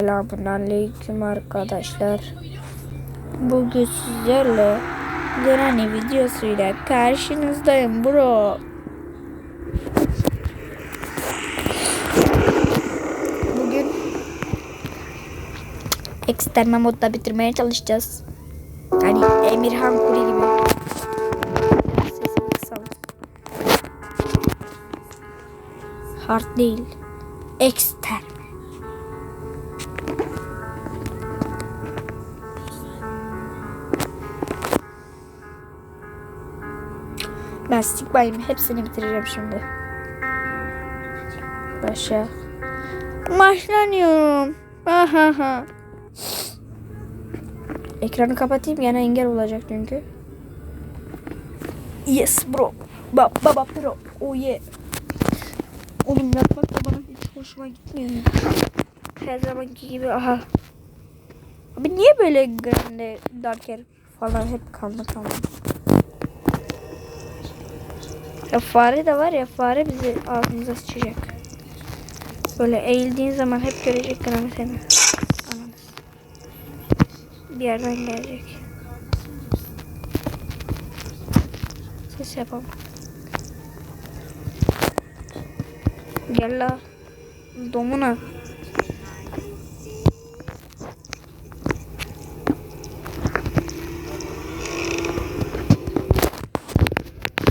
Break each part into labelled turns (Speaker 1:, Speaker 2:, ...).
Speaker 1: Selamünaleyküm arkadaşlar. Bugün sizlerle Granny videosuyla karşınızdayım bro. Bugün eksterme modda bitirmeye çalışacağız. Hani Emirhan Kuri gibi. Hard değil. Eksterme. Ben Stigmay'ım. Hepsini bitireceğim şimdi. Başa. Başlanıyorum. Ahaha. Ekranı kapatayım yana engel olacak çünkü. Yes bro. Ba baba pro. Oh yeah. Oğlum yapmak da bana hiç hoşuma gitmiyor. Her zamanki gibi aha. Abi niye böyle grande darker falan hep kanlı kanlı. Ya fare de var ya fare bizi ağzımıza sıçacak. Böyle eğildiğin zaman hep görecek kanamı seni. Ananı. Bir yerden gelecek. Ses yapalım. Gel la. Domuna.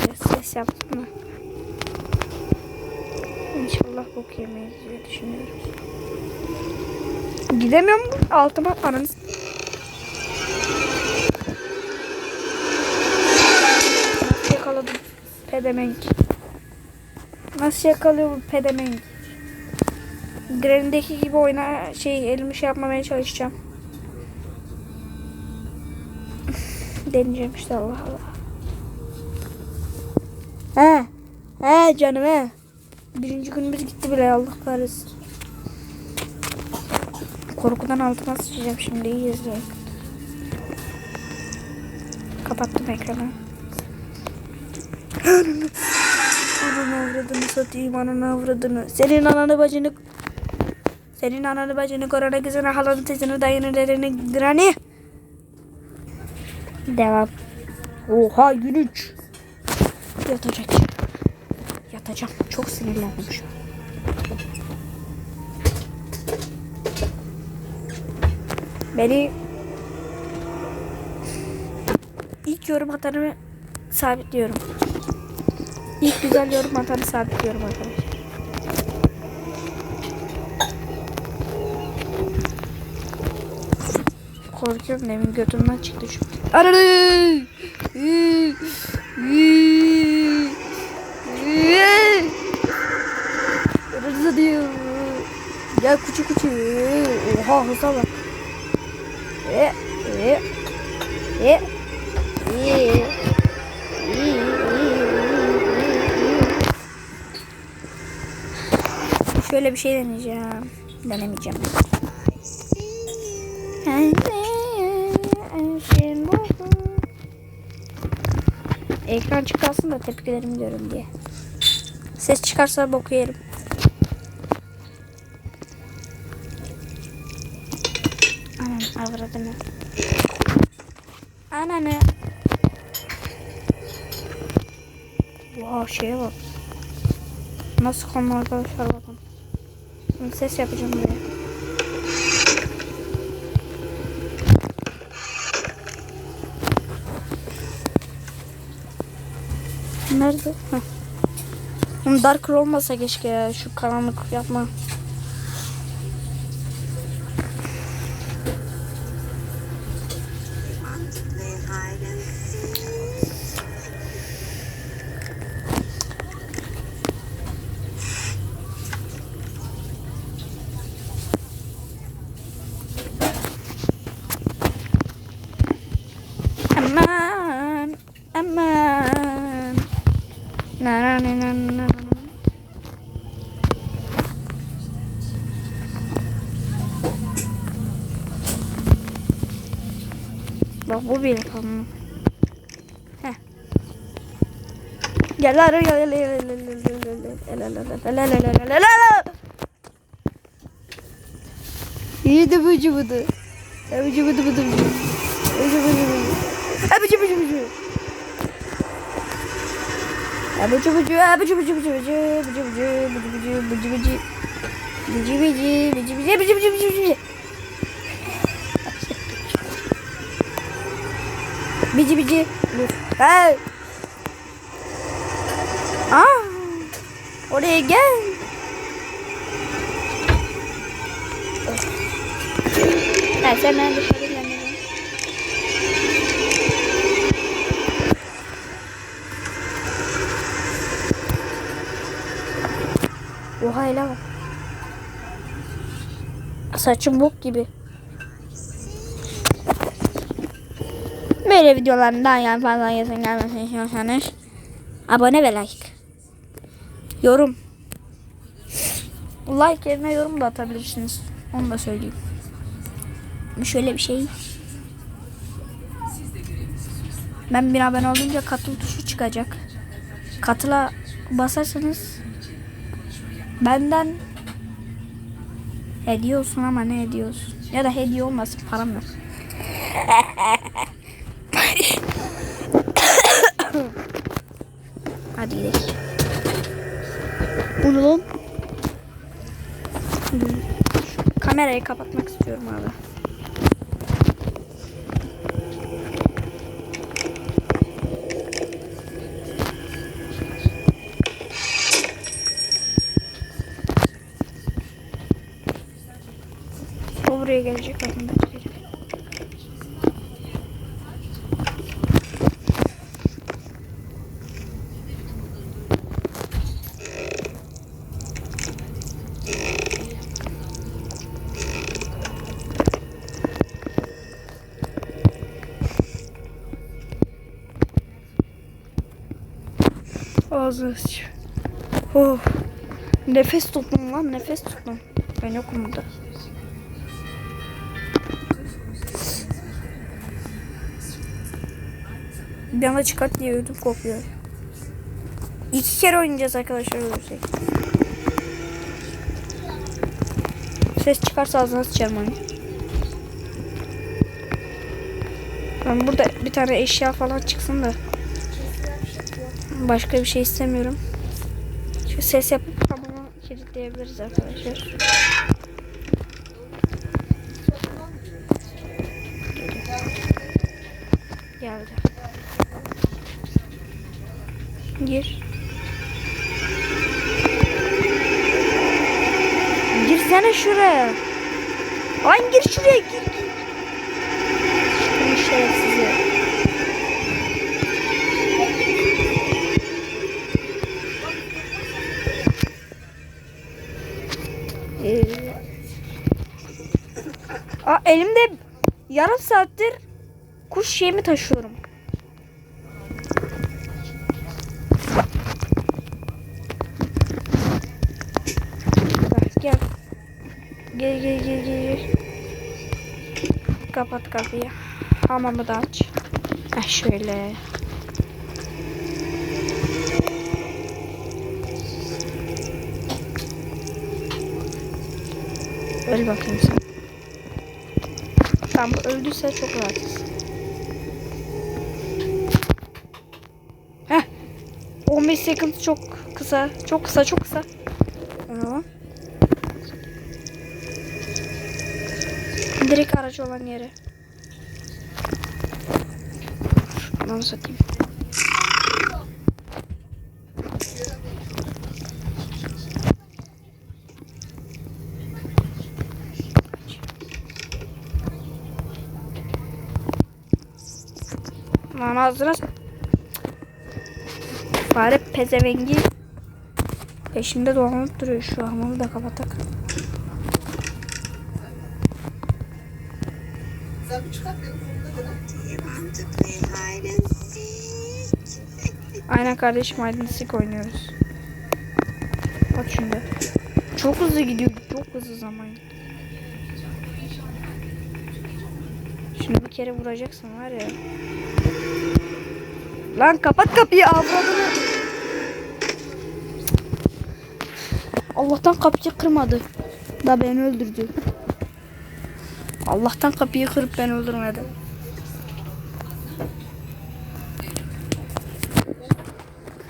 Speaker 1: Ses, ses yaptın mı? Bok yemeyiz diye düşünüyorum. Gidemiyorum altıma ananı. Nasıl yakaladım? Pedemenk. Nasıl yakalıyor bu pedemenk? Granny'deki gibi oyna şey elimi şey yapmamaya çalışacağım. Deneyeceğim işte Allah Allah. He. He canım he. Birinci günümüz gitti bile Allah kahretsin. Korkudan altıma sıçacağım şimdi iyi izleyin. Kapattım ekranı. Ananı avradını satayım ananı avradını. Senin ananı bacını... Senin ananı bacını korona kızını halanı tezini dayını dedeni granny. Devam. Oha gün üç. Yatacak. Yatacağım. Çok sinirlendim şu an. Beni ilk yorum atanı sabitliyorum. İlk güzel yorum atanı sabitliyorum arkadaşlar. Korkuyorum demin götümden çıktı çünkü. Aradı. Arada diyor. Gel kuçu kuçu. Oha hıza bak. E, e, e, e. Şöyle bir şey deneyeceğim. Denemeyeceğim. Ekran çıkarsın da tepkilerimi görün diye. Ses çıkarsa boku yerim. Avradını. Ananı. Wow şeye bak. Nasıl konu arkadaşlar bakın. Şimdi ses yapacağım buraya. Nerede? Heh. Darker olmasa keşke ya. Şu karanlık yapma. Bu bir tamam. Heh. Gel lan gel gel gel Yedi bıcı bıdı. Bıcı bıdı bıdı bıcı. Bıcı bıcı bıcı. Bıcı bıcı bıcı. Bıcı bıcı bıcı bıcı bıcı bıcı bıcı bıcı bıcı bıcı bıcı bıcı. Bıcı bıcı bıcı bıcı bıcı bıcı bıcı bıcı. Bici bici. Hey. Aa. Oraya gel. Ha, sen ben dışarı gelmedin. Oha hele bak. Saçım bok gibi. Böyle videoların daha yani fazla yazın gelmesini istiyorsanız abone ve like. Yorum. Like yerine yorum da atabilirsiniz. Onu da söyleyeyim. Şöyle bir şey. Ben bir abone olunca katıl tuşu çıkacak. Katıla basarsanız benden hediye olsun ama ne hediye olsun. Ya da hediye olmasın param yok. Gidelim. Bunu lan. Kamerayı kapatmak istiyorum abi. Buraya gelecek bakın. Ağzı aç. Oh. Nefes tutun lan nefes tutun. Ben yokum burada. Bir anda çıkart diye ödüm kopuyor. İki kere oynayacağız arkadaşlar ölürsek. Ses çıkarsa ağzına sıçarım onu. Ben burada bir tane eşya falan çıksın da. Başka bir şey istemiyorum. Şu ses yapıp hamuru kilitleyebiliriz arkadaşlar. Geldi. Elimde yarım saattir kuş yemi taşıyorum. Gel gel gel gel. gel. Kapat kapıyı. Hamamı da aç. Heh, şöyle. Öl bakayım sen. Bu öldüyse çok rahatsız. Heh. 15 second çok kısa. Çok kısa çok kısa. Tamam. Direkt aracı olan yere. Şuradan satayım. Lan ağzına Fare pezevengi peşimde dolanıp duruyor şu hamamı da kapatak. Aynen kardeşim and seek oynuyoruz. Bak şimdi. Çok hızlı gidiyor. Çok hızlı zaman. Şunu bir kere vuracaksın var ya. Lan kapat kapıyı avradını. Allah'tan kapıyı kırmadı. Da beni öldürdü. Allah'tan kapıyı kırıp beni öldürmedi.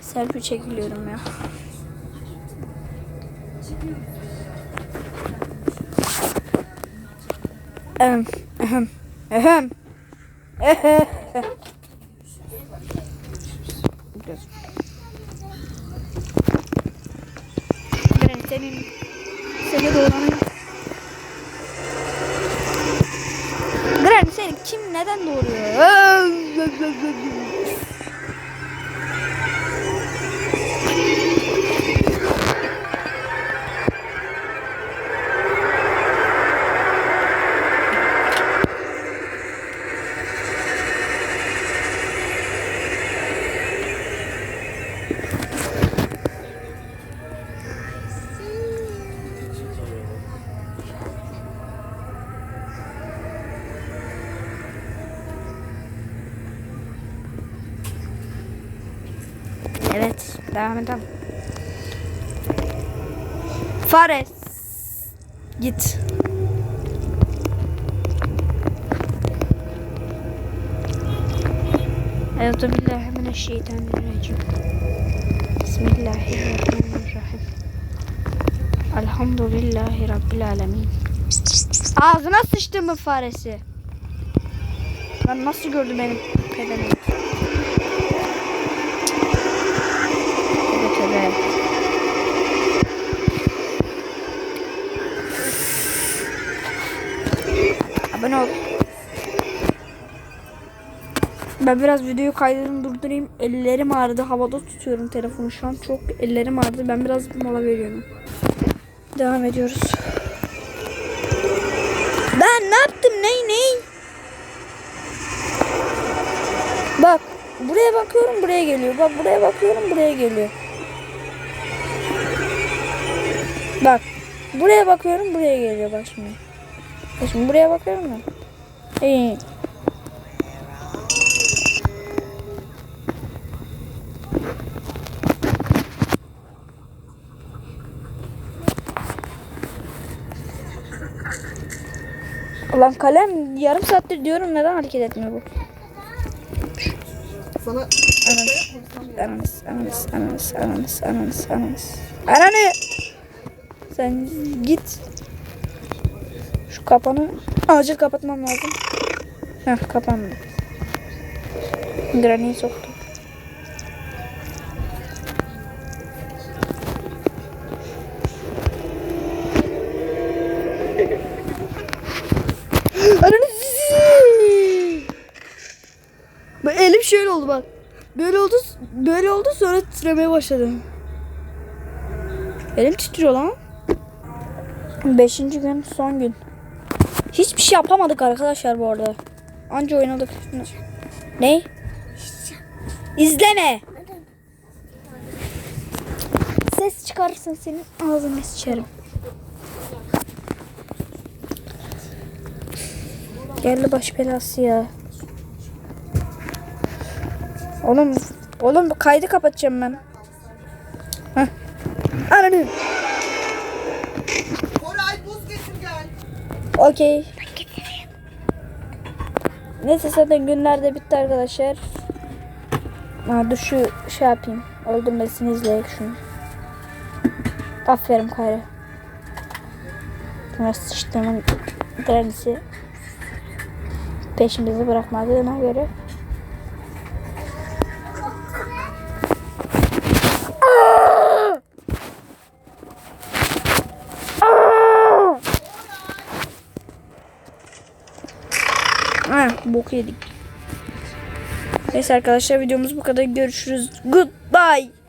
Speaker 1: Selfie çekiliyorum ya. Ehem, ehem, ehem. Ehe. Biraz. Gren senin seni doğuranın devam edelim. Fares. Git. Euzu billahi mineşşeytanirracim. Bismillahirrahmanirrahim. Elhamdülillahi rabbil alamin. Ağzına sıçtım bu faresi. Lan nasıl gördü benim pedemi? Abone ol. Ben biraz videoyu kaydırayım durdurayım. Ellerim ağrıdı. Havada tutuyorum telefonu şu an. Çok ellerim ağrıdı. Ben biraz mola veriyorum. Devam ediyoruz. Ben ne yaptım? Ney ney? Bak. Buraya bakıyorum buraya geliyor. Bak buraya bakıyorum buraya geliyor. Bak. Buraya bakıyorum buraya geliyor bak şimdi. Bak şimdi buraya bakıyorum da. İyi. Ulan kalem yarım saattir diyorum neden hareket etmiyor bu?
Speaker 2: Sana
Speaker 1: Ananas, ananas, ananas, ananas, ananas, ananas. Ananı! Sen git. Kapanı acil kapatmam lazım. Heh kapandı. Granny'i soktum. Elim şöyle oldu bak. Böyle oldu, böyle oldu sonra titremeye başladı. Elim titriyor lan. Beşinci gün, son gün. Hiçbir şey yapamadık arkadaşlar bu arada. Anca oynadık. Ne? İzleme. Ses çıkarırsın senin ağzına sıçarım. Geldi baş belası ya. Oğlum, oğlum kaydı kapatacağım ben. Heh. Ananı. Okey. Neyse zaten günler de bitti arkadaşlar. Ha, dur şu şey yapayım. Öldürmesini izleyek şunu. Aferin Kayra. Sonra sıçtığımın granisi peşimizi bırakmadığına göre. Bok yedik. Neyse arkadaşlar videomuz bu kadar. Görüşürüz. Goodbye.